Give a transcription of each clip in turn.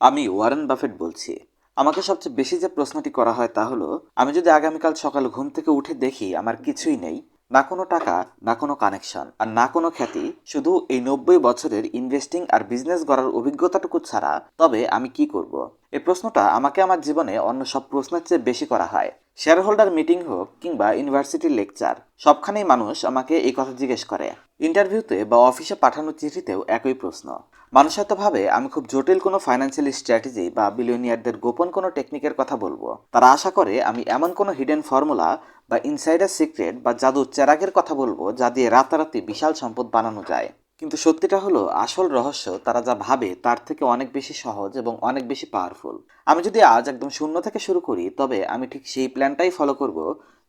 আমি Warren Buffett বলছি। আমাকে সবচেয়ে বেশি যে প্রশ্নটি করা হয় তা হলো, আমি যদি আগামীকাল সকাল ঘুম থেকে উঠে দেখি আমার কিছুই নেই না কোনো টাকা, না কোনো কানেকশন আর না কোনো খ্যাতি, শুধু এই নব্বই বছরের ইনভেস্টিং আর বিজনেস গড়ার অভিজ্ঞতাটুকু ছাড়া, তবে আমি কি করব? এই প্রশ্নটা আমাকে আমার জীবনে অন্য সব প্রশ্নের চেয়ে বেশি করা হয়। শেয়ার হোল্ডার মিটিং হোক কিংবা ইউনিভার্সিটির লেকচার সবখানেই মানুষ আমাকে এই কথা জিজ্ঞেস করে। ইন্টারভিউতে বা অফিসে পাঠানো চিঠিতেও একই প্রশ্ন। মানুষ আমি খুব জটিল কোনো ফাইন্যান্সিয়াল স্ট্র্যাটেজি বা বিলিয়নিয়ারদের গোপন কোনো টেকনিকের কথা বলব। তারা আশা করে আমি এমন কোনো হিডেন ফর্মুলা বা ইনসাইডার সিক্রেট বা জাদু চেরাগের কথা বলব যা দিয়ে রাতারাতি বিশাল সম্পদ বানানো যায়। কিন্তু সত্যিটা হলো, আসল রহস্য তারা যা ভাবে তার থেকে অনেক বেশি সহজ এবং অনেক বেশি পাওয়ারফুল আমি যদি আজ একদম শূন্য থেকে শুরু করি, তবে আমি ঠিক সেই প্ল্যানটাই ফলো করব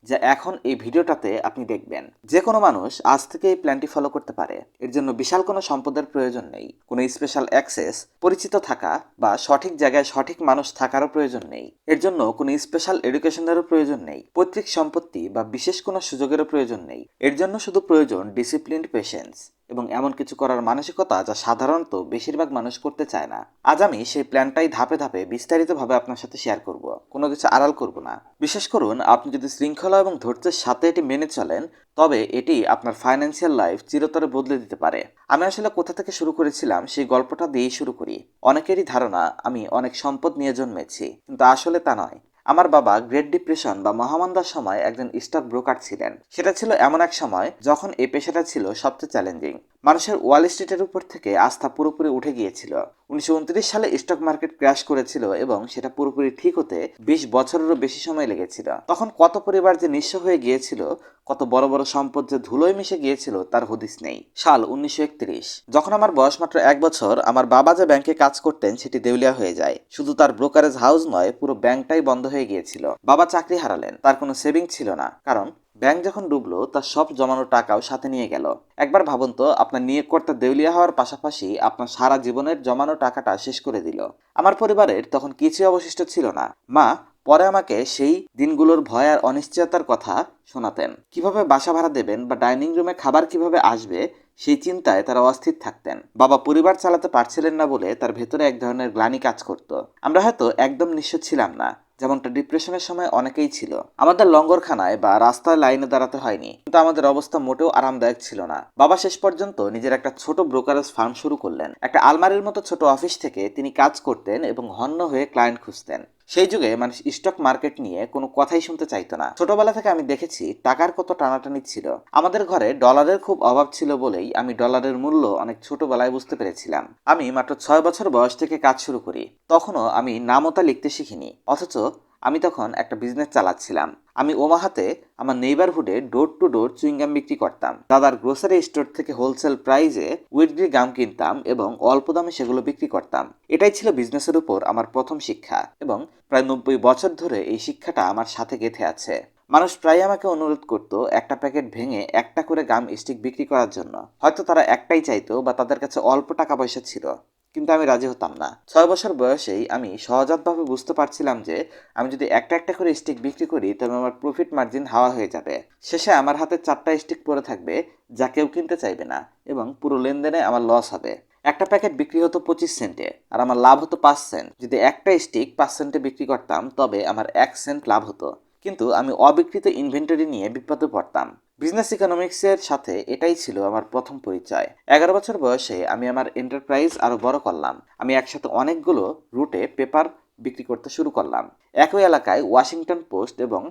যা এখন এই ভিডিওটাতে আপনি দেখবেন। যে কোনো মানুষ আজ থেকে এই প্ল্যানটি ফলো করতে পারে। এর জন্য বিশাল কোনো সম্পদের প্রয়োজন নেই। কোনো স্পেশাল অ্যাক্সেস পরিচিত থাকা বা সঠিক জায়গায় সঠিক মানুষ থাকারও প্রয়োজন নেই। এর জন্য কোনো স্পেশাল এডুকেশনেরও প্রয়োজন নেই। পৈতৃক সম্পত্তি বা বিশেষ কোনো সুযোগেরও প্রয়োজন নেই। এর জন্য শুধু প্রয়োজন ডিসিপ্লিনড পেশেন্স এবং এমন কিছু করার মানসিকতা যা সাধারণত বেশিরভাগ মানুষ করতে চায় না। আজ আমি সেই প্ল্যানটাই ধাপে ধাপে বিস্তারিতভাবে আপনার সাথে শেয়ার করব। কোনো কিছু আড়াল করব না। বিশেষ করুন, আপনি যদি শৃঙ্খলা এবং ধৈর্যের সাথে এটি মেনে চলেন, তবে এটি আপনার ফাইন্যান্সিয়াল লাইফ চিরতরে বদলে দিতে পারে। আমি আসলে কোথা থেকে শুরু করেছিলাম সেই গল্পটা দিয়েই শুরু করি। অনেকেরই ধারণা, আমি অনেক সম্পদ নিয়ে জন্মেছি, কিন্তু আসলে তা নয়। আমার বাবা গ্রেট ডিপ্রেশন বা মহামন্দার সময় একজন স্টক ব্রোকার ছিলেন। সেটা ছিল এমন এক সময় যখন এই পেশাটা ছিল সবচেয়ে চ্যালেঞ্জিং। মানুষের ওয়াল স্ট্রিটের উপর থেকে আস্থা পুরোপুরি উঠে গিয়েছিল। উনিশশো উনত্রিশ সালে স্টক মার্কেট ক্র্যাশ করেছিল এবং সেটা পুরোপুরি ঠিক হতে বিশ বছরেরও বেশি সময় লেগেছিল। তখন কত পরিবার যে নিঃস্ব হয়ে গিয়েছিল কত বড় বড় সম্পদ যে ধুলোয় মিশে গিয়েছিল তার হদিস নেই। সাল উনিশশো একত্রিশ। যখন আমার বয়স মাত্র এক বছর, আমার বাবা যে ব্যাংকে কাজ করতেন সেটি দেউলিয়া হয়ে যায়। শুধু তার ব্রোকারেজ হাউস নয়, পুরো ব্যাংকটাই বন্ধ হয়ে গিয়েছিল। বাবা চাকরি হারালেন, তার কোনো সেভিং ছিল না। কারণ ব্যাংক যখন ডুবলো, তার সব জমানো টাকাও সাথে নিয়ে গেল। একবার ভাবুন তো, আপনার নিয়োগকর্তা দেউলিয়া হওয়ার পাশাপাশি আপনার সারা জীবনের জমানো টাকাটা শেষ করে দিল। আমার পরিবারের তখন কিছুই অবশিষ্ট ছিল না। মা পরে আমাকে সেই দিনগুলোর ভয় আর অনিশ্চয়তার কথা শোনাতেন। কীভাবে বাসা ভাড়া দেবেন বা ডাইনিং রুমে খাবার কীভাবে আসবে, সেই চিন্তায় তারা অস্থির থাকতেন। বাবা পরিবার চালাতে পারছিলেন না বলে তার ভেতরে এক ধরনের গ্লানি কাজ করত। আমরা হয়তো একদম নিঃস্ব ছিলাম না, যেমনটা ডিপ্রেশনের সময় অনেকেই ছিল। আমাদের লঙ্গরখানায় বা রাস্তায় লাইনে দাঁড়াতে হয়নি, কিন্তু আমাদের অবস্থা মোটেও আরামদায়ক ছিল না। বাবা শেষ পর্যন্ত নিজের একটা ছোট ব্রোকারেজ ফার্ম শুরু করলেন। একটা আলমারির মতো ছোট অফিস থেকে তিনি কাজ করতেন এবং হন্য হয়ে ক্লায়েন্ট খুঁজতেন। সেই যুগে মানুষ স্টক মার্কেট নিয়ে কোনো কথাই শুনতে চাইতো না। ছোটবেলা থেকে আমি দেখেছি টাকার কত টানাটানি ছিল। আমাদের ঘরে ডলারের খুব অভাব ছিল বলেই আমি ডলারের মূল্য অনেক ছোটবেলায় বুঝতে পেরেছিলাম। আমি মাত্র ছয় বছর বয়স থেকে কাজ শুরু করি। তখনও আমি নামতা লিখতে শিখিনি। অথচ আমি তখন একটা বিজনেস চালাচ্ছিলাম। আমি ওমাহাতে আমার নেইবারহুডে door to door chewing gum বিক্রি করতাম। দাদার গ্রোসারি স্টোর থেকে হোলসেল প্রাইজে উইডগ্রি গাম কিনতাম এবং অল্প দামে সেগুলো বিক্রি করতাম। এটাই ছিল বিজনেসের উপর আমার প্রথম শিক্ষা এবং প্রায় নব্বই বছর ধরে এই শিক্ষাটা আমার সাথে গেঁথে আছে। মানুষ প্রায় আমাকে অনুরোধ করত একটা প্যাকেট ভেঙে একটা করে গাম স্টিক বিক্রি করার জন্য। হয়তো তারা একটাই চাইতো বা তাদের কাছে অল্প টাকা পয়সা ছিল। কিন্তু আমি রাজি হতাম না। ছয় বছর বয়সেই আমি সহজাতভাবে বুঝতে পারছিলাম যে আমি যদি একটা একটা করে স্টিক বিক্রি করি, তবে আমার প্রফিট মার্জিন হাওয়া হয়ে যাবে। শেষে আমার হাতে চারটা স্টিক পড়ে থাকবে, যা কেউ কিনতে চাইবে না এবং পুরো লেনদেনে আমার লস হবে। একটা প্যাকেট বিক্রি হতো পঁচিশ সেন্টে আর আমার লাভ হতো পাঁচ সেন্ট যদি একটা স্টিক পাঁচ সেন্টে বিক্রি করতাম, তবে আমার এক সেন্ট লাভ হতো। কিন্তু আমি অবিকৃত ইনভেন্টরি নিয়ে বিপদে পড়তাম। বিজনেস ইকোনমিক্সের সাথে এটাই ছিল আমার প্রথম পরিচয়। এগারো বছর বয়সে আমি আমার এন্টারপ্রাইজ আরও বড় করলাম। আমি একসাথে অনেকগুলো রুটে পেপার বিক্রি করতে শুরু করলাম। একই এলাকায় ওয়াশিংটন পোস্ট এবং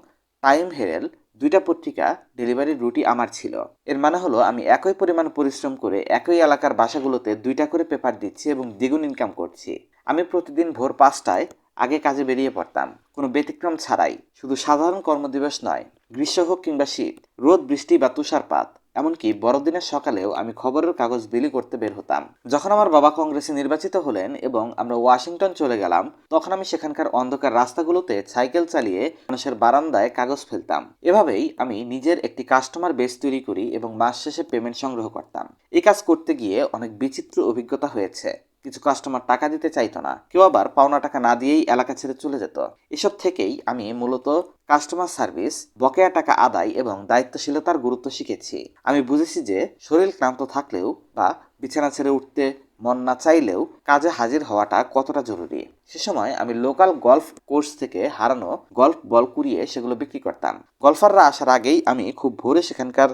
টাইম হেরেল দুইটা পত্রিকা ডেলিভারির রুটি আমার ছিল। এর মানে হলো আমি একই পরিমাণ পরিশ্রম করে একই এলাকার বাসাগুলোতে দুইটা করে পেপার দিচ্ছি এবং দ্বিগুণ ইনকাম করছি। আমি প্রতিদিন ভোর পাঁচটায় আগে কাজে বেরিয়ে পড়তাম। কোনো ব্যতিক্রম ছাড়াই। শুধু সাধারণ কর্মদিবস নয় গ্রীষ্ম হোক কিংবা শীত, রোদ, বৃষ্টি বা তুষারপাত, এমনকি বড়দিনের সকালেও আমি খবরের কাগজ বিলি করতে বের হতাম। যখন আমার বাবা কংগ্রেসে নির্বাচিত হলেন এবং আমরা ওয়াশিংটন চলে গেলাম, তখন আমি সেখানকার অন্ধকার রাস্তাগুলোতে সাইকেল চালিয়ে মানুষের বারান্দায় কাগজ ফেলতাম। এভাবেই আমি নিজের একটি কাস্টমার বেস তৈরি করি এবং মাস শেষে পেমেন্ট সংগ্রহ করতাম। এই কাজ করতে গিয়ে অনেক বিচিত্র অভিজ্ঞতা হয়েছে। কিছু কাস্টমার টাকা দিতে চাইতো না, কেউ আবার পাওনা টাকা না দিয়েই এলাকা ছেড়ে চলে যেত। এসব থেকেই আমি মূলত কাস্টমার সার্ভিস বকেয়া টাকা আদায় এবং দায়িত্বশীলতার গুরুত্ব শিখেছি। আমি বুঝেছি যে শরীর ক্লান্ত থাকলেও বা বিছানা ছেড়ে উঠতে মন না চাইলেও কাজে হাজির হওয়াটা কতটা জরুরি? সে সময় আমি লোকাল গলফ কোর্স থেকে হারানো গলফ বল কুড়িয়ে সেগুলো বিক্রি করতাম। গলফাররা আসার আগেই আমি খুব ভোরে সেখানকার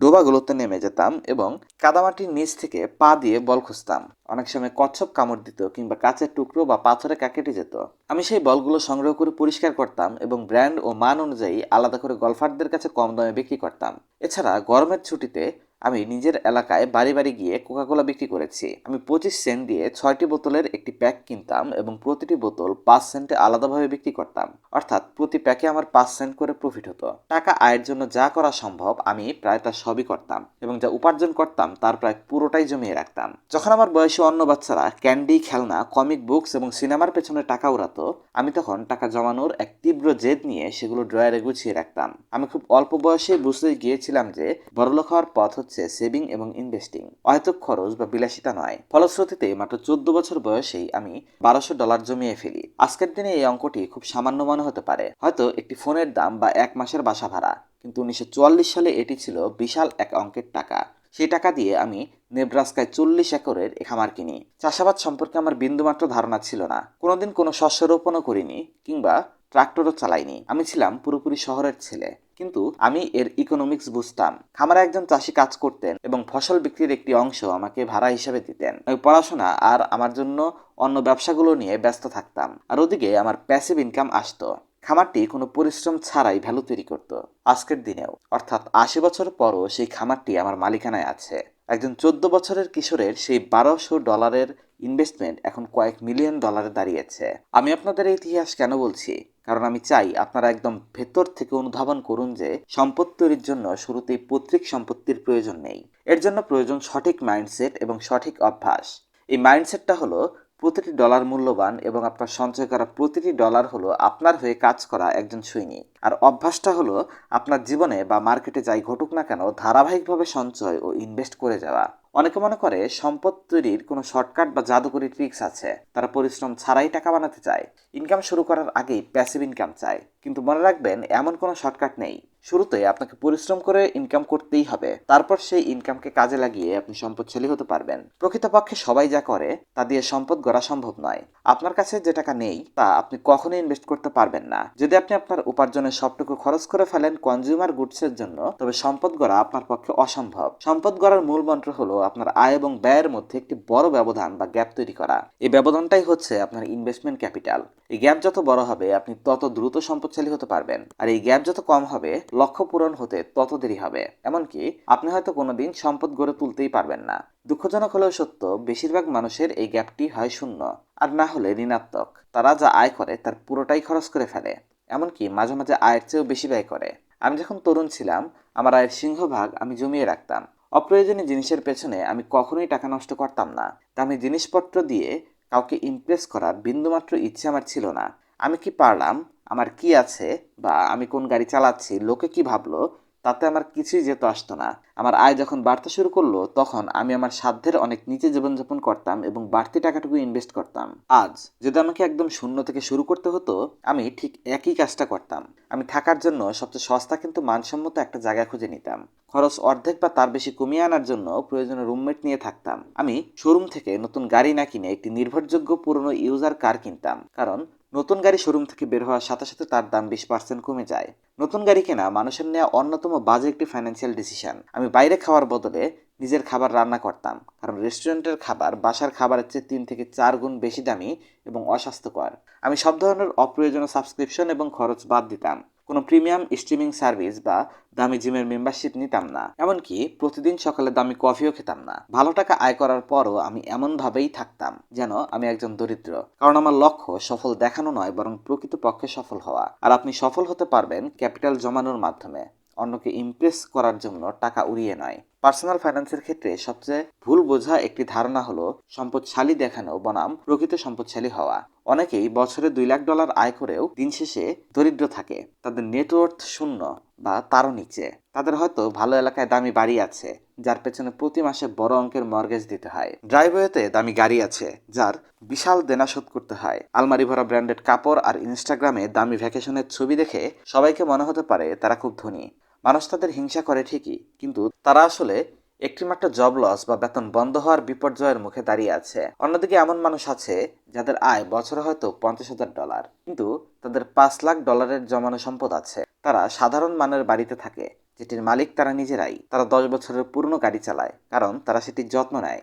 ডোবাগুলোতে নেমে যেতাম এবং কাদামাটির নিচ থেকে পা দিয়ে বল খুঁজতাম। অনেক সময় কচ্ছপ কামড় দিত কিংবা কাঁচের টুকরো বা পাথরে কাকেটে যেত। আমি সেই বলগুলো সংগ্রহ করে পরিষ্কার করতাম এবং ব্র্যান্ড ও মান অনুযায়ী আলাদা করে গলফারদের কাছে কম দামে বিক্রি করতাম। এছাড়া গরমের ছুটিতে আমি নিজের এলাকায় বাড়ি বাড়ি গিয়ে কোকাকোলা বিক্রি করেছি। আমি পঁচিশ সেন্ট দিয়ে ছয়টি বোতলের একটি প্যাক কিনতাম এবং প্রতিটি বোতল পাঁচ সেন্টে আলাদাভাবে বিক্রি করতাম। অর্থাৎ প্রতি প্যাকে আমার পাঁচ সেন্ট করে প্রফিট হতো। টাকা আয়ের জন্য যা করা সম্ভব আমি প্রায় তা সবই করতাম এবং যা উপার্জন করতাম তার প্রায় পুরোটাই জমিয়ে রাখতাম। যখন আমার বয়সী অন্য বাচ্চারা ক্যান্ডি, খেলনা কমিক বুকস এবং সিনেমার পেছনে টাকা উড়াতো, আমি তখন টাকা জমানোর এক তীব্র জেদ নিয়ে সেগুলো ড্রয়ারে গুছিয়ে রাখতাম। আমি খুব অল্প বয়সে বুঝতে গিয়েছিলাম যে বড়লোক হওয়ার পথ হচ্ছে সেভিং এবং ইনভেস্টিং। অহেতুক খরচ বা বিলাসিতা নয়। ফলশ্রুতিতে মাত্র চোদ্দ বছর বয়সেই আমি বারোশো ডলার জমিয়ে ফেলি। আজকের দিনে এই অঙ্কটি খুব সামান্য মনে হতে পারে। হয়তো একটি ফোনের দাম বা এক মাসের বাসা ভাড়া। কিন্তু উনিশশো চুয়াল্লিশ সালে এটি ছিল বিশাল এক অঙ্কের টাকা। সেই টাকা দিয়ে আমি নেব্রাস্কায় চল্লিশ একরের খামার কিনি। চাষাবাদ সম্পর্কে আমার বিন্দুমাত্র ধারণা ছিল না। কোনোদিন কোনো শস্য রোপণও করিনি কিংবা ট্রাক্টরও চালাইনি। আমি ছিলাম পুরোপুরি শহরের ছেলে, কিন্তু আমি এর ইকোনমিক্স বুঝতাম। খামারে একজন চাষি কাজ করতেন এবং ফসল বিক্রির একটি অংশ আমাকে ভাড়া হিসেবে দিতেন। আমি পড়াশোনা আর আমার জন্য অন্য ব্যবসাগুলো নিয়ে ব্যস্ত থাকতাম। আর ওদিকে আমার প্যাসিভ ইনকাম আসতো। খামারটি কোনো পরিশ্রম ছাড়াই ভ্যালু তৈরি করত, আজকের দিনেও। অর্থাৎ আশি বছর পরও সেই খামারটি আমার মালিকানায় আছে। একজন চোদ্দ বছরের কিশোরের সেই বারোশো ডলারের ইনভেস্টমেন্ট এখন কয়েক মিলিয়ন ডলারে দাঁড়িয়েছে। আমি আপনাদের ইতিহাস কেন বলছি? কারণ আমি চাই আপনারা একদম ভেতর থেকে অনুধাবন করুন যে সম্পদ তৈরির জন্য শুরুতেই পৈতৃক সম্পত্তির প্রয়োজন নেই। এর জন্য প্রয়োজন সঠিক মাইন্ডসেট এবং সঠিক অভ্যাস। এই মাইন্ডসেটটা হলো প্রতিটি ডলার মূল্যবান এবং আপনার সঞ্চয় করা প্রতিটি ডলার হলো আপনার হয়ে কাজ করা একজন সৈনিক। আর অভ্যাসটা হলো আপনার জীবনে বা মার্কেটে যাই ঘটুক না কেন ধারাবাহিকভাবে সঞ্চয় ও ইনভেস্ট করে যাওয়া। অনেকে মনে করে সম্পদ তৈরির কোনো শর্টকাট বা জাদুকরি ট্রিক্স আছে। তারা পরিশ্রম ছাড়াই টাকা বানাতে চায়। ইনকাম শুরু করার আগেই প্যাসিভ ইনকাম চায়। কিন্তু মনে রাখবেন, এমন কোনো শর্টকাট নেই। শুরুতে আপনাকে পরিশ্রম করে ইনকাম করতেই হবে। তারপর সেই ইনকামকে কাজে লাগিয়ে আপনি সম্পদশালী হতে পারবেন। প্রকৃতপক্ষে সবাই যা করে, তা দিয়ে সম্পদ গড়া সম্ভব নয়। আপনার কাছে যে টাকা নেই, তা আপনি কখনোই ইনভেস্ট করতে পারবেন না। যদি আপনি আপনার উপার্জনের সবটুকু খরচ করে ফেলেন কনজিউমার গুডসের জন্য, তবে সম্পদ গড়া আপনার পক্ষে অসম্ভব। সম্পদ গড়ার মূল মন্ত্র হলো আপনার আয় এবং ব্যয়ের মধ্যে একটি বড় ব্যবধান বা গ্যাপ তৈরি করা। এই ব্যবধানটাই হচ্ছে আপনার ইনভেস্টমেন্ট ক্যাপিটাল এই গ্যাপ যত বড় হবে, আপনি তত দ্রুত সম্পদশালী হতে পারবেন। আর এই গ্যাপ যত কম হবে লক্ষ্য পূরণ হতে তত দেরি হবে। এমনকি আপনি হয়তো কোনোদিন সম্পদ গড়ে তুলতেই পারবেন না। দুঃখজনক হলেও সত্য, বেশিরভাগ মানুষের এই গ্যাপটি হয় শূন্য, আর না হলে ঋণাত্মক। তারা যা আয় করে তার পুরোটাই খরচ করে ফেলে, এমনকি মাঝে মাঝে আয়ের চেয়েও বেশি ব্যয় করে। আমি যখন তরুণ ছিলাম, আমার আয়ের সিংহভাগ আমি জমিয়ে রাখতাম। অপ্রয়োজনীয় জিনিসের পেছনে আমি কখনোই টাকা নষ্ট করতাম না। দামি জিনিসপত্র দিয়ে কাউকে ইমপ্রেস করার বিন্দুমাত্র ইচ্ছে আমার ছিল না। আমি কি পারলাম? আমার কি আছে বা আমি কোন গাড়ি চালাচ্ছি, লোকে কি ভাবলো, তাতে আমার কিছুই যেত আসতো না। আমার আয় যখন বাড়তে শুরু করল, তখন আমি আমার সাধ্যের অনেক নিচে জীবনযাপন করতাম এবং বাড়তি টাকাটুকু ইনভেস্ট করতাম। আজ যদি আমাকে একদম শূন্য থেকে শুরু করতে হতো, আমি ঠিক একই কাজটা করতাম। আমি থাকার জন্য সবচেয়ে সস্তা কিন্তু মানসম্মত একটা জায়গা খুঁজে নিতাম। খরচ অর্ধেক বা তার বেশি কমিয়ে আনার জন্য প্রয়োজনীয় রুমমেট নিয়ে থাকতাম। আমি শোরুম থেকে নতুন গাড়ি না কিনে একটি নির্ভরযোগ্য পুরনো ইউজার কার কিনতাম। কারণ নতুন গাড়ি শোরুম থেকে বের হওয়ার সাথে সাথে তার দাম বিশ পার্সেন্ট কমে যায়। নতুন গাড়ি কেনা মানুষের নেওয়া অন্যতম বাজে একটি ফাইন্যান্সিয়াল ডিসিশন আমি বাইরে খাওয়ার বদলে নিজের খাবার রান্না করতাম, কারণ রেস্টুরেন্টের খাবার বাসার খাবারের চেয়ে তিন থেকে চার গুণ বেশি দামি এবং অস্বাস্থ্যকর। আমি সব ধরনের অপ্রয়োজনীয় সাবস্ক্রিপশন এবং খরচ বাদ দিতাম। কোনো প্রিমিয়াম স্ট্রিমিং সার্ভিস বা দামি জিমের মেম্বারশিপ নিতাম না। এমনকি প্রতিদিন সকালে দামি কফিও খেতাম না। ভালো টাকা আয় করার পরও আমি এমনভাবেই থাকতাম যেন আমি একজন দরিদ্র। কারণ আমার লক্ষ্য সফল দেখানো নয়, বরং প্রকৃতপক্ষে সফল হওয়া। আর আপনি সফল হতে পারবেন ক্যাপিটাল জমানোর মাধ্যমে। অন্যকে ইমপ্রেস করার জন্য টাকা উড়িয়ে নয়। পার্সোনাল ফাইন্যান্সের ক্ষেত্রে সবচেয়ে ভুল বোঝা একটি ধারণা হলো সম্পদশালী দেখানো বনাম প্রকৃত সম্পদশালী হওয়া। অনেকেই বছরে দুই লাখ ডলার আয় করেও দিন শেষে দরিদ্র থাকে। তাদের নেটওয়ার্থ শূন্য বা তারও নিচে। তাদের হয়তো ভালো এলাকায় দামি বাড়ি আছে, যার পেছনে প্রতি মাসে বড় অঙ্কের মর্গেজ দিতে হয়। ড্রাইভওয়েতে দামি গাড়ি আছে, যার বিশাল দেনা শোধ করতে হয়। আলমারি ভরা ব্র্যান্ডেড কাপড় আর ইনস্টাগ্রামে দামি ভ্যাকেশনের ছবি দেখে সবাইকে মনে হতে পারে তারা খুব ধনী। মানুষ তাদের হিংসা করে ঠিকই, কিন্তু তারা আসলে একটি মাত্র জব লস বা বেতন বন্ধ হওয়ার বিপর্যয়ের মুখে দাঁড়িয়ে আছে। অন্যদিকে এমন মানুষ আছে যাদের আয় বছরে হয়তো পঞ্চাশ হাজার ডলার কিন্তু তাদের পাঁচ লাখ ডলারের জমানো সম্পদ আছে। তারা সাধারণ মানের বাড়িতে থাকে, যেটির মালিক তারা নিজেরাই। তারা দশ বছরের পুরনো গাড়ি চালায়, কারণ তারা সেটির যত্ন নেয়।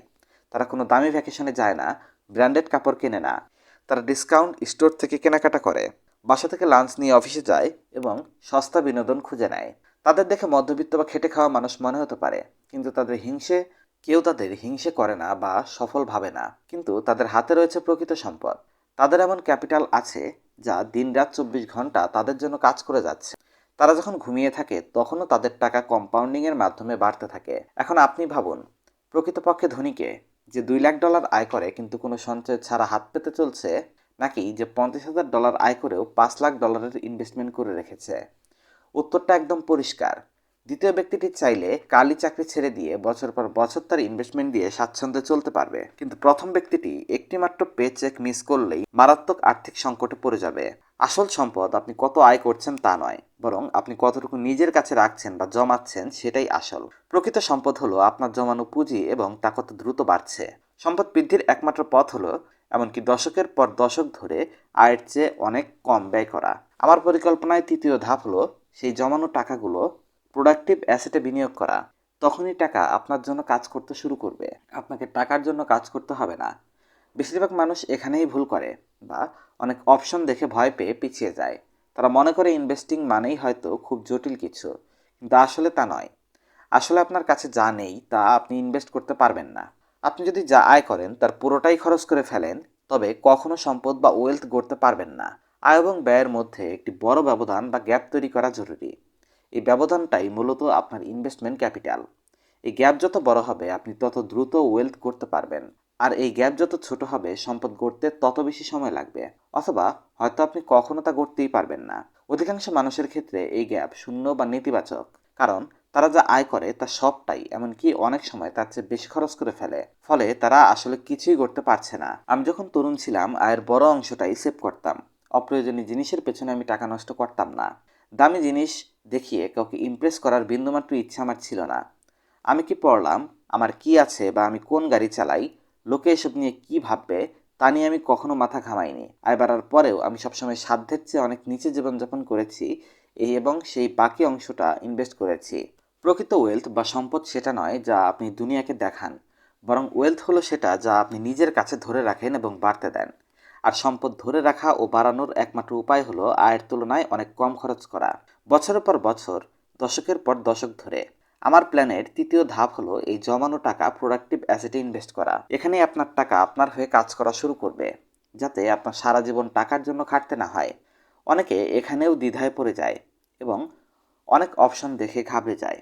তারা কোনো দামি ভ্যাকেশনে যায় না ব্র্যান্ডেড কাপড় কেনে না। তারা ডিসকাউন্ট স্টোর থেকে কেনাকাটা করে, বাসা থেকে লাঞ্চ নিয়ে অফিসে যায় এবং সস্তা বিনোদন খুঁজে নেয়। তাদের দেখে মধ্যবিত্ত বা খেটে খাওয়া মানুষ মনে হতে পারে। কিন্তু তাদের হিংসে, কেউ তাদের হিংসে করে না বা সফল ভাবে না। কিন্তু তাদের হাতে রয়েছে প্রকৃত সম্পদ। তাদের এমন ক্যাপিটাল আছে যা দিনরাত চব্বিশ ঘণ্টা তাদের জন্য কাজ করে যাচ্ছে। তারা যখন ঘুমিয়ে থাকে, তখনও তাদের টাকা কম্পাউন্ডিংয়ের মাধ্যমে বাড়তে থাকে। এখন আপনি ভাবুন, প্রকৃতপক্ষে ধনীকে যে দুই লাখ ডলার আয় করে কিন্তু কোনো সঞ্চয় ছাড়া হাত পেতে চলছে, নাকি যে পঞ্চাশ হাজার ডলার আয় করেও পাঁচ লাখ ডলারের ইনভেস্টমেন্ট করে রেখেছে? উত্তরটা একদম পরিষ্কার। দ্বিতীয় ব্যক্তিটি চাইলে কালি চাকরি ছেড়ে দিয়ে বছর পর বছর তার ইনভেস্টমেন্ট দিয়ে স্বাচ্ছন্দ্যে চলতে পারবে। কিন্তু প্রথম ব্যক্তিটি একটিমাত্র পে চেক মিস করলেই মারাত্মক আর্থিক সংকটে পড়ে যাবে। আসল সম্পদ আপনি কত আয় করছেন তা নয়, বরং আপনি কতটুকু নিজের কাছে রাখছেন বা জমাচ্ছেন সেটাই আসল। প্রকৃত সম্পদ হলো আপনার জমানো পুঁজি এবং তা কত দ্রুত বাড়ছে। সম্পদ বৃদ্ধির একমাত্র পথ হলো এমনকি দশকের পর দশক ধরে আয়ের চেয়ে অনেক কম ব্যয় করা। আমার পরিকল্পনায় তৃতীয় ধাপ হলো সেই জমানো টাকাগুলো প্রোডাক্টিভ অ্যাসেটে বিনিয়োগ করা, তখনই টাকা আপনার জন্য কাজ করতে শুরু করবে। আপনাকে টাকার জন্য কাজ করতে হবে না। বেশিরভাগ মানুষ এখানেই ভুল করে বা অনেক অপশন দেখে ভয় পেয়ে পিছিয়ে যায়। তারা মনে করে ইনভেস্টিং মানেই হয়তো খুব জটিল কিছু, কিন্তু আসলে তা নয়। আসলে আপনার কাছে যা নেই তা আপনি ইনভেস্ট করতে পারবেন না। আপনি যদি যা আয় করেন তার পুরোটাই খরচ করে ফেলেন, তবে কখনো সম্পদ বা ওয়েলথ গড়তে পারবেন না। আয় এবং ব্যয়ের মধ্যে একটি বড় ব্যবধান বা গ্যাপ তৈরি করা জরুরি। এই ব্যবধানটাই মূলত আপনার ইনভেস্টমেন্ট ক্যাপিটাল এই গ্যাপ যত বড় হবে, আপনি তত দ্রুত ওয়েলথ করতে পারবেন। আর এই গ্যাপ যত ছোট হবে, সম্পদ গড়তে তত বেশি সময় লাগবে। অথবা হয়তো আপনি কখনো তা গড়তেই পারবেন না। অধিকাংশ মানুষের ক্ষেত্রে এই গ্যাপ শূন্য বা নেতিবাচক। কারণ তারা যা আয় করে, তা সবটাই, এমনকি অনেক সময় তার চেয়ে বেশি খরচ করে ফেলে। ফলে তারা আসলে কিছুই করতে পারছে না। আমি যখন তরুণ ছিলাম, আয়ের বড় অংশটাই সেভ করতাম। অপ্রয়োজনীয় জিনিসের পেছনে আমি টাকা নষ্ট করতাম না। দামি জিনিস দেখিয়ে কাউকে ইমপ্রেস করার বিন্দুমাত্র ইচ্ছা আমার ছিল না। আমি কি পড়লাম? আমার কি আছে? বা আমি কোন গাড়ি চালাই? লোকে এসব নিয়ে কি ভাববে? তা নিয়ে আমি কখনো মাথা ঘামাইনি। আয় বাড়ার পরেও আমি সবসময় সাধ্যের চেয়ে অনেক নিচে জীবনযাপন করেছি। এই এবং সেই বাকি অংশটা ইনভেস্ট করেছি। প্রকৃত ওয়েলথ বা সম্পদ সেটা নয় যা আপনি দুনিয়াকে দেখান। বরং ওয়েলথ হলো সেটা যা আপনি নিজের কাছে ধরে রাখেন এবং বাড়তে দেন। আর সম্পদ ধরে রাখা ও বাড়ানোর একমাত্র উপায় হলো আয়ের তুলনায় অনেক কম খরচ করা। বছরের পর বছর, দশকের পর দশক ধরে। আমার প্ল্যানের তৃতীয় ধাপ হলো এই জমানো টাকা প্রোডাক্টিভ অ্যাসেটে ইনভেস্ট করা। এখানেই আপনার টাকা আপনার হয়ে কাজ করা শুরু করবে, যাতে আপনার সারা জীবন টাকার জন্য খাটতে না হয়। অনেকে এখানেও দ্বিধায় পড়ে যায় এবং অনেক অপশন দেখে ঘাবড়ে যায়।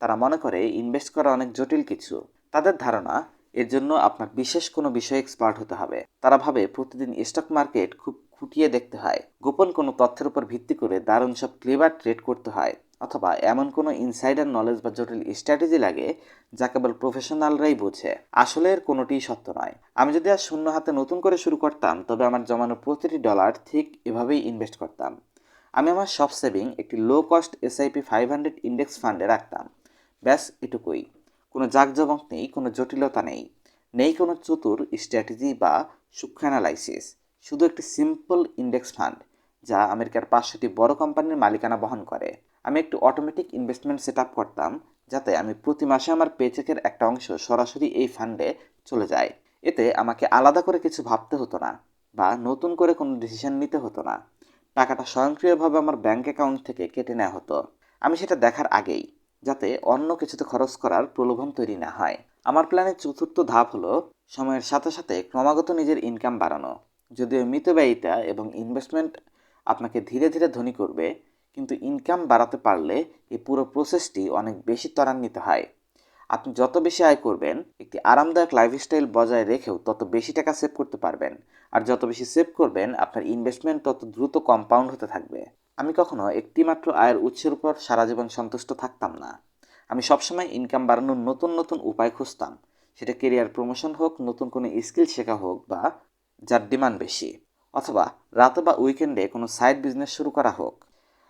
তারা মনে করে ইনভেস্ট করা অনেক জটিল কিছু। তাদের ধারণা এর জন্য আপনার বিশেষ কোনো বিষয়ে এক্সপার্ট হতে হবে। তারা ভাবে প্রতিদিন স্টক মার্কেট খুব খুঁটিয়ে দেখতে হয়। গোপন কোনো তথ্যের উপর ভিত্তি করে দারুণ সব ক্লেভার ট্রেড করতে হয়। অথবা এমন কোনো ইনসাইডার নলেজ বা জটিল স্ট্র্যাটেজি লাগে যা কেবল প্রফেশনালরাই বোঝে। আসলে এর কোনোটিই সত্য নয়। আমি যদি আজ শূন্য হাতে নতুন করে শুরু করতাম, তবে আমার জমানো প্রতিটি ডলার ঠিক এভাবেই ইনভেস্ট করতাম। আমি আমার সব সেভিং একটি low cost SIP five hundred index ফান্ডে রাখতাম। ব্যাস, এটুকুই। কোনো জাঁকজমক নেই, কোনো জটিলতা নেই। নেই কোনো চতুর স্ট্র্যাটেজি বা সূক্ষ্ম অ্যানালাইসিস, শুধু একটি সিম্পল ইন্ডেক্স ফান্ড যা আমেরিকার পাঁচশোটি বড় কোম্পানির মালিকানা বহন করে। আমি একটু অটোমেটিক ইনভেস্টমেন্ট সেট করতাম, যাতে আমি প্রতি মাসে আমার পেচেকের একটা অংশ সরাসরি এই ফান্ডে চলে যায়। এতে আমাকে আলাদা করে কিছু ভাবতে হতো না বা নতুন করে কোনো ডিসিশন নিতে হতো না। টাকাটা স্বয়ংক্রিয়ভাবে আমার ব্যাঙ্ক অ্যাকাউন্ট থেকে কেটে নেওয়া হতো। আমি সেটা দেখার আগেই যাতে অন্য কিছুতে খরচ করার প্রলোভন তৈরি না হয়। আমার প্ল্যানের চতুর্থ ধাপ হলো সময়ের সাথে সাথে ক্রমাগত নিজের ইনকাম বাড়ানো। যদিও মিতব্যয়িতা এবং ইনভেস্টমেন্ট আপনাকে ধীরে ধীরে ধনী করবে, কিন্তু ইনকাম বাড়াতে পারলে এই পুরো প্রসেসটি অনেক বেশি ত্বরান্বিত হয়। আপনি যত বেশি আয় করবেন, একটি আরামদায়ক লাইফস্টাইল বজায় রেখেও তত বেশি টাকা সেভ করতে পারবেন। আর যত বেশি সেভ করবেন, আপনার ইনভেস্টমেন্ট তত দ্রুত কম্পাউন্ড হতে থাকবে। আমি কখনো একটিমাত্র আয়ের উৎসের উপর সারা জীবন সন্তুষ্ট থাকতাম না। আমি সবসময় ইনকাম বাড়ানোর নতুন নতুন উপায় খুঁজতাম। সেটা কেরিয়ার প্রমোশন হোক, নতুন কোনো স্কিল শেখা হোক বা যার ডিমান্ড বেশি। অথবা রাতে বা উইকেন্ডে কোনো সাইড বিজনেস শুরু করা হোক।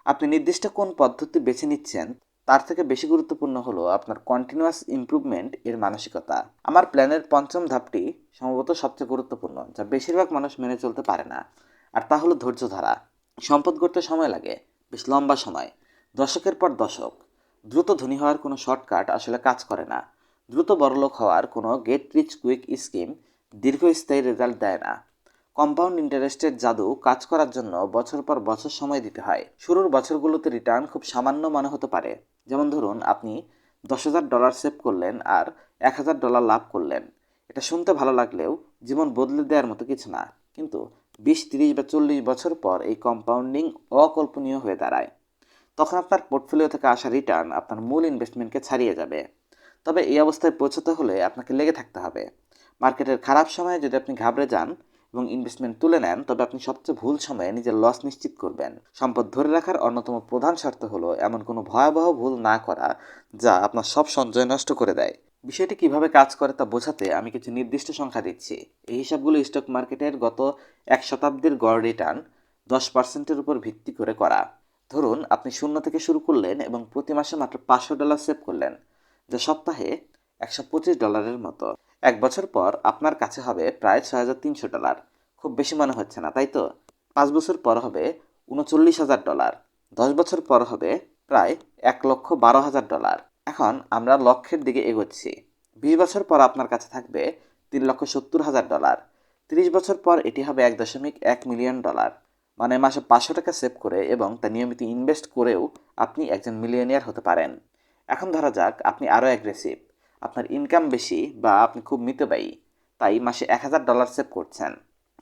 আপনি নির্দিষ্ট কোন পদ্ধতি বেছে নিচ্ছেন, তার থেকে বেশি গুরুত্বপূর্ণ হলো আপনার কন্টিনিউয়াস ইমপ্রুভমেন্ট এর মানসিকতা। আমার প্ল্যানের পঞ্চম ধাপটি সম্ভবত সবচেয়ে গুরুত্বপূর্ণ, যা বেশিরভাগ মানুষ মেনে চলতে পারে না। আর তা হলো ধৈর্য ধরা। সম্পদ গড়তে সময় লাগে, বেশ লম্বা সময়। দশকের পর দশক। দ্রুত ধনী হওয়ার কোনো শর্টকাট আসলে কাজ করে না। দ্রুত বড়লোক হওয়ার কোনো গেট রিচ কুইক স্কিম দীর্ঘস্থায়ী রেজাল্ট দেয় না। কম্পাউন্ড ইন্টারেস্টের জাদু কাজ করার জন্য বছর পর বছর সময় দিতে হয়। শুরুর বছরগুলোতে রিটার্ন খুব সামান্য মনে হতে পারে। যেমন ধরুন, আপনি দশ হাজার ডলার সেভ করলেন আর এক হাজার ডলার লাভ করলেন। এটা শুনতে ভালো লাগলেও জীবন বদলে দেওয়ার মতো কিছু না। কিন্তু বিশ, তিরিশ বা চল্লিশ বছর পর এই কম্পাউন্ডিং অকল্পনীয় হয়ে দাঁড়ায়। তখন আপনার পোর্টফোলিও থেকে আসা রিটার্ন আপনার মূল ইনভেস্টমেন্টকে ছাড়িয়ে যাবে। তবে এই অবস্থায় পৌঁছতে হলে আপনাকে লেগে থাকতে হবে। মার্কেটের খারাপ সময়ে যদি আপনি ঘাবড়ে যান এবং ইনভেস্টমেন্ট তুলে নেন, তবে আপনি সবচেয়ে ভুল সময়ে নিজের লস নিশ্চিত করবেন। সম্পদ ধরে রাখার অন্যতম প্রধান শর্ত হলো এমন কোনো ভয়াবহ ভুল না করা, যা আপনার সব সঞ্চয় নষ্ট করে দেয়। বিষয়টি কীভাবে কাজ করে তা বোঝাতে আমি কিছু নির্দিষ্ট সংখ্যা দিচ্ছি। এই হিসাবগুলো স্টক মার্কেটের গত এক শতাব্দীর গড় রিটার্ন দশ পার্সেন্টের উপর ভিত্তি করে করা। ধরুন, আপনি শূন্য থেকে শুরু করলেন এবং প্রতি মাসে মাত্র পাঁচশো ডলার সেভ করলেন, যা সপ্তাহে একশো পঁচিশ ডলারের মতো। এক বছর পর আপনার কাছে হবে প্রায় ছয় হাজার তিনশো ডলার খুব বেশি মনে হচ্ছে না, তাই তো? পাঁচ বছর পর হবে উনচল্লিশ হাজার ডলার দশ বছর পর হবে প্রায় এক লক্ষ বারো হাজার ডলার এখন আমরা লক্ষ্যের দিকে এগোচ্ছি। বিশ বছর পর আপনার কাছে থাকবে তিন লক্ষ সত্তর হাজার ডলার। তিরিশ বছর পর এটি হবে এক দশমিক এক মিলিয়ন ডলার। মানে মাসে পাঁচশো টাকা সেভ করে এবং তা নিয়মিত ইনভেস্ট করেও আপনি একজন মিলিয়নিয়ার হতে পারেন। এখন ধরা যাক, আপনি আরও অ্যাগ্রেসিভ আপনার ইনকাম বেশি বা আপনি খুব মিতব্যয়ী তাই মাসে এক হাজার ডলার সেভ করছেন।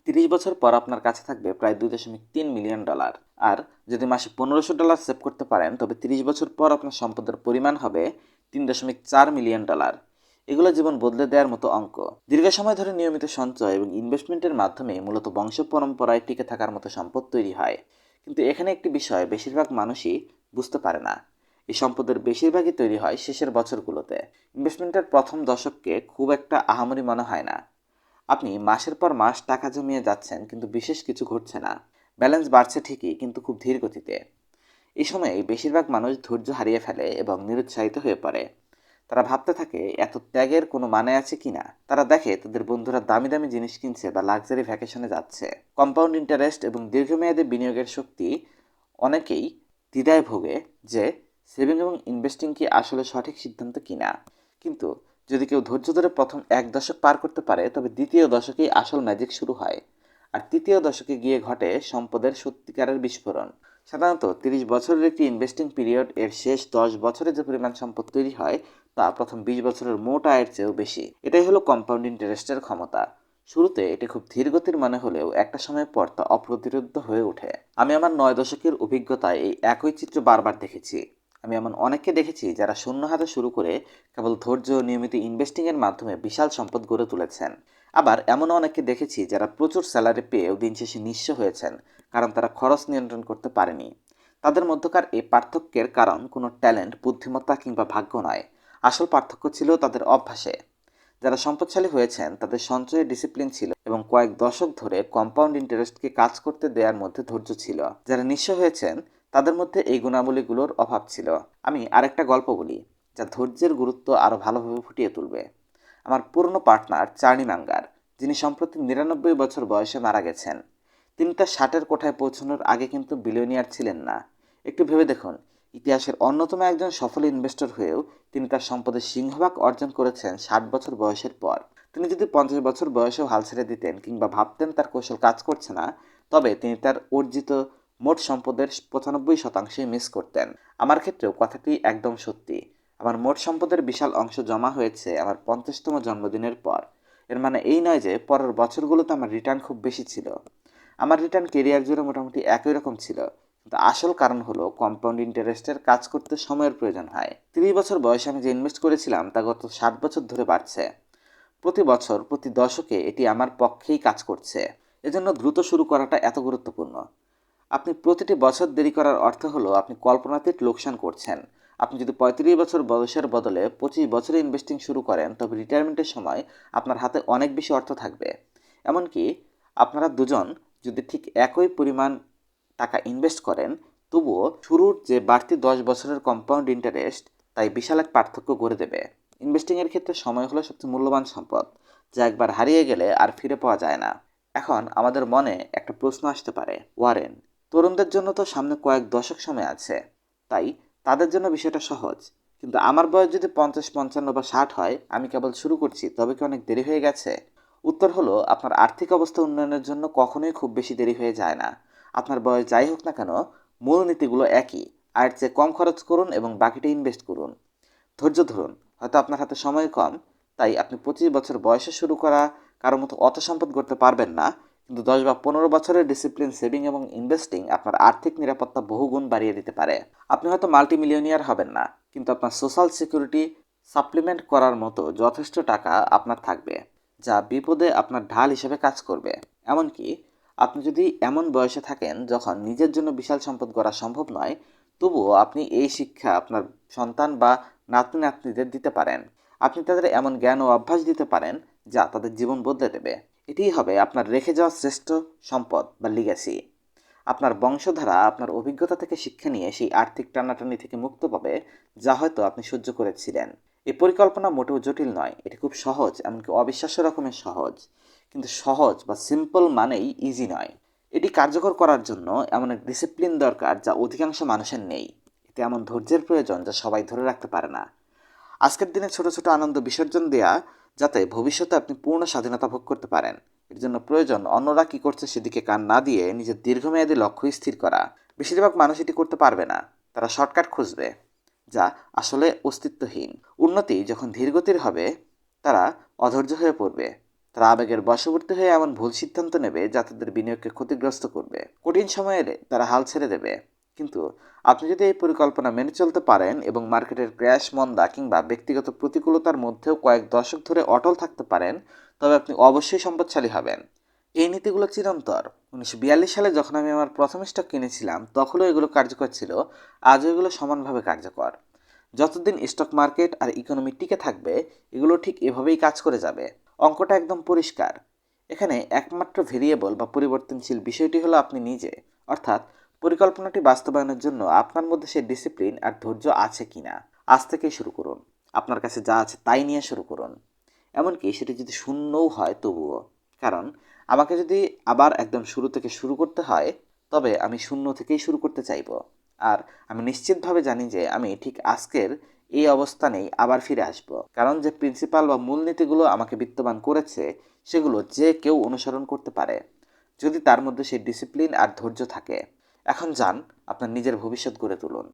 তিরিশ বছর পর আপনার কাছে থাকবে প্রায় দুই দশমিক তিন মিলিয়ন ডলার। আর যদি মাসে পনেরোশো ডলার সেভ করতে পারেন, তবে তিরিশ বছর পর আপনার সম্পদের পরিমাণ হবে তিন দশমিক চার মিলিয়ন ডলার। এগুলো জীবন বদলে দেওয়ার মতো অঙ্ক। দীর্ঘ সময় ধরে নিয়মিত সঞ্চয় এবং ইনভেস্টমেন্টের মাধ্যমে মূলত বংশ পরম্পরায় টিকে থাকার মতো সম্পদ তৈরি হয়। কিন্তু এখানে একটি বিষয় বেশিরভাগ মানুষই বুঝতে পারে না। এই সম্পদের বেশিরভাগই তৈরি হয় শেষের বছরগুলোতে। ইনভেস্টমেন্টের প্রথম দশককে খুব একটা আহামরি মনে হয় না। আপনি মাসের পর মাস টাকা জমিয়ে যাচ্ছেন, কিন্তু বিশেষ কিছু ঘটছে না। ব্যালেন্স বাড়ছে ঠিকই, কিন্তু খুব ধীর গতিতে। এই সময়ে বেশিরভাগ মানুষ ধৈর্য হারিয়ে ফেলে এবং নিরুৎসাহিত হয়ে পড়ে। তারা ভাবতে থাকে, এত ত্যাগের কোনো মানে আছে কি না? তারা দেখে তাদের বন্ধুরা দামি দামি জিনিস কিনছে বা লাক্সারি ভ্যাকেশনে যাচ্ছে। কম্পাউন্ড ইন্টারেস্ট এবং দীর্ঘমেয়াদী বিনিয়োগের শক্তি অনেকেই দ্বিধায় ভোগে যে, সেভিং এবং ইনভেস্টিং কি আসলে সঠিক সিদ্ধান্ত কিনা কিন্তু যদি কেউ ধৈর্য ধরে প্রথম এক দশক পার করতে পারে, তবে দ্বিতীয় দশকেই আসল ম্যাজিক শুরু হয়। আর তৃতীয় দশকে গিয়ে ঘটে সম্পদের সত্যিকারের বিস্ফোরণ। সাধারণত তিরিশ বছরের একটি ইনভেস্টিং পিরিয়ড এর শেষ দশ বছরে যে পরিমাণ সম্পদ তৈরি হয়, তা প্রথম বিশ বছরের মোট আয়ের চেয়েও বেশি। এটাই হলো কম্পাউন্ড ইন্টারেস্টের ক্ষমতা। শুরুতে এটি খুব ধীর গতির মনে হলেও একটা সময় পর তা অপ্রতিরোধ হয়ে ওঠে। আমি আমার নয় দশকের অভিজ্ঞতায় এই একই চিত্র বারবার দেখেছি। আমি এমন অনেককে দেখেছি যারা শূন্য হাতে শুরু করে কেবল ধৈর্য নিয়মিত ইনভেস্টিংয়ের মাধ্যমে বিশাল সম্পদ গড়ে তুলেছেন। আবার এমন অনেককে দেখেছি যারা প্রচুর স্যালারি পেয়েও দিন শেষে নিঃস্ব হয়েছেন, কারণ তারা খরচ নিয়ন্ত্রণ করতে পারেনি। তাদের মধ্যকার এই পার্থক্যের কারণ কোনো ট্যালেন্ট বুদ্ধিমত্তা কিংবা ভাগ্য নয়। আসল পার্থক্য ছিল তাদের অভ্যাসে। যারা সম্পদশালী হয়েছেন, তাদের সঞ্চয়ের ডিসিপ্লিন ছিল এবং কয়েক দশক ধরে কম্পাউন্ড ইন্টারেস্টকে কাজ করতে দেওয়ার মধ্যে ধৈর্য ছিল। যারা নিঃস্ব হয়েছেন তাদের মধ্যে এই গুণাবলীগুলোর অভাব ছিল। আমি আরেকটা গল্প বলি, যা ধৈর্যের গুরুত্ব আরও ভালোভাবে ফুটিয়ে তুলবে। আমার পুরনো পার্টনার চার্নি মাঙ্গার যিনি সম্প্রতি নিরানব্বই বছর বয়সে মারা গেছেন, তিনি তার ষাটের কোঠায় পৌঁছানোর আগে কিন্তু বিলিয়নিয়ার ছিলেন না। একটু ভেবে দেখুন, ইতিহাসের অন্যতম একজন সফল ইনভেস্টর হয়েও তিনি তার সম্পদের সিংহভাগ অর্জন করেছেন ষাট বছর বয়সের পর। তিনি যদি পঞ্চাশ বছর বয়সেও হাল ছেড়ে দিতেন কিংবা ভাবতেন তার কৌশল কাজ করছে না, তবে তিনি তার অর্জিত মোট সম্পদের পঁচানব্বই শতাংশই মিস করতেন। আমার ক্ষেত্রেও কথাটি একদম সত্যি। আমার মোট সম্পদের বিশাল অংশ জমা হয়েছে আমার পঞ্চাশতম জন্মদিনের পর। এর মানে এই নয় যে পরের বছরগুলোতে আমার রিটার্ন খুব বেশি ছিল। আমার রিটার্ন কেরিয়ার জুড়ে মোটামুটি একই রকম ছিল। কিন্তু আসল কারণ হলো কম্পাউন্ড ইন্টারেস্টের কাজ করতে সময়ের প্রয়োজন হয়। তিরিশ বছর বয়সে আমি যে ইনভেস্ট করেছিলাম তা গত ষাট বছর ধরে বাড়ছে। প্রতি বছর, প্রতি দশকে এটি আমার পক্ষেই কাজ করছে। এজন্য দ্রুত শুরু করাটা এত গুরুত্বপূর্ণ। আপনি প্রতিটি বছর দেরি করার অর্থ হলো আপনি কল্পনাতীত লোকসান করছেন। আপনি যদি পঁয়ত্রিশ বছর বয়সের বদলে পঁচিশ বছরে ইনভেস্টিং শুরু করেন, তবে রিটায়ারমেন্টের সময় আপনার হাতে অনেক বেশি অর্থ থাকবে। এমনকি আপনারা দুজন যদি ঠিক একই পরিমাণ টাকা ইনভেস্ট করেন, তবুও শুরুর যে বাড়তি দশ বছরের কম্পাউন্ড ইন্টারেস্ট তাই বিশাল এক পার্থক্য গড়ে দেবে। ইনভেস্টিংয়ের ক্ষেত্রে সময় হলো সবচেয়ে মূল্যবান সম্পদ, যা একবার হারিয়ে গেলে আর ফিরে পাওয়া যায় না। এখন আমাদের মনে একটা প্রশ্ন আসতে পারে ওয়ারেন তরুণদের জন্য তো সামনে কয়েক দশক সময় আছে। তাই তাদের জন্য বিষয়টা সহজ। কিন্তু আমার বয়স যদি পঞ্চাশ, পঞ্চান্ন বা ষাট হয়, আমি কেবল শুরু করছি, তবে কি অনেক দেরি হয়ে গেছে? উত্তর হলো, আপনার আর্থিক অবস্থা উন্নয়নের জন্য কখনোই খুব বেশি দেরি হয়ে যায় না। আপনার বয়স যাই হোক না কেন মূল নীতিগুলো একই আয়ের চেয়ে কম খরচ করুন এবং বাকিটা ইনভেস্ট করুন। ধৈর্য ধরুন, হয়তো আপনার হাতে সময় কম, তাই আপনি পঁচিশ বছর বয়সে শুরু করা কারোর মতো অত সম্পদ করতে পারবেন না। কিন্তু দশ বা পনেরো বছরের ডিসিপ্লিন সেভিং এবং ইনভেস্টিং আপনার আর্থিক নিরাপত্তা বহুগুণ বাড়িয়ে দিতে পারে। আপনি হয়তো মাল্টি মিলিয়নিয়ার হবেন না, কিন্তু আপনার সোশ্যাল সিকিউরিটি সাপ্লিমেন্ট করার মতো যথেষ্ট টাকা আপনার থাকবে, যা বিপদে আপনার ঢাল হিসেবে কাজ করবে। এমনকি আপনি যদি এমন বয়সে থাকেন যখন নিজের জন্য বিশাল সম্পদ গড়া সম্ভব নয়, তবুও আপনি এই শিক্ষা আপনার সন্তান বা নাতনি নাতনিদের দিতে পারেন। আপনি তাদের এমন জ্ঞান ও অভ্যাস দিতে পারেন, যা তাদের জীবন বদলে দেবে। এটিই হবে আপনার রেখে যাওয়া শ্রেষ্ঠ সম্পদ বা লিগ্যাসি আপনার বংশধারা আপনার অভিজ্ঞতা থেকে শিক্ষা নিয়ে সেই আর্থিক টানাটানি থেকে মুক্ত পাবে, যা হয়তো আপনি সহ্য করেছিলেন। এই পরিকল্পনা মোটেও জটিল নয়, এটি খুব সহজ, এমনকি অবিশ্বাস্য রকমের সহজ। কিন্তু সহজ বা সিম্পল মানেই ইজি নয়। এটি কার্যকর করার জন্য এমন এক ডিসিপ্লিন দরকার যা অধিকাংশ মানুষের নেই। এতে এমন ধৈর্যের প্রয়োজন যা সবাই ধরে রাখতে পারে না। আজকের দিনে ছোট ছোট আনন্দ বিসর্জন দেয়া যাতে ভবিষ্যতে আপনি পূর্ণ স্বাধীনতা ভোগ করতে পারেন। এর জন্য প্রয়োজন অন্যরা কি করছে সেদিকে কান না দিয়ে নিজের দীর্ঘমেয়াদী লক্ষ্য স্থির করা। বেশিরভাগ মানুষ এটি করতে পারবে না। তারা শর্টকাট খুঁজবে, যা আসলে অস্তিত্বহীন। উন্নতি যখন ধীরগতির হবে, তারা অধৈর্য হয়ে পড়বে। তারা আবেগের বশবর্তী হয়ে এমন ভুল সিদ্ধান্ত নেবে যা তাদের বিনিয়োগকে ক্ষতিগ্রস্ত করবে। কঠিন সময় তারা হাল ছেড়ে দেবে। কিন্তু আপনি যদি এই পরিকল্পনা মেনে চলতে পারেন এবং মার্কেটের ক্র্যাশ, মন্দা কিংবা ব্যক্তিগত প্রতিকূলতার মধ্যেও কয়েক দশক ধরে অটল থাকতে পারেন, তবে আপনি অবশ্যই সম্পদশালী হবেন। এই নীতিগুলো চিরন্তর। উনিশশো বিয়াল্লিশ সালে যখন আমি আমার প্রথম স্টক কিনেছিলাম, তখনও এগুলো কার্যকর ছিল, আজও এগুলো সমানভাবে কার্যকর। যতদিন স্টক মার্কেট আর ইকোনমি টিকে থাকবে, এগুলো ঠিক এভাবেই কাজ করে যাবে। অঙ্কটা একদম পরিষ্কার। এখানে একমাত্র ভেরিয়েবল বা পরিবর্তনশীল বিষয়টি হলো আপনি নিজে, অর্থাৎ পরিকল্পনাটি বাস্তবায়নের জন্য আপনার মধ্যে সেই ডিসিপ্লিন আর ধৈর্য আছে কিনা আজ থেকেই শুরু করুন। আপনার কাছে যা আছে তাই নিয়ে শুরু করুন। এমনকি সেটি যদি শূন্যও হয় তবুও। কারণ, আমাকে যদি আবার একদম শুরু থেকে শুরু করতে হয়, তবে আমি শূন্য থেকেই শুরু করতে চাইব। আর আমি নিশ্চিতভাবে জানি যে আমি ঠিক আজকের এই অবস্থানেই আবার ফিরে আসব। কারণ যে প্রিন্সিপাল বা মূলনীতিগুলো আমাকে বিত্তবান করেছে, সেগুলো যে কেউ অনুসরণ করতে পারে। যদি তার মধ্যে সেই ডিসিপ্লিন আর ধৈর্য থাকে এখন যান আপনার নিজের ভবিষ্যৎ গড়ে তুলুন।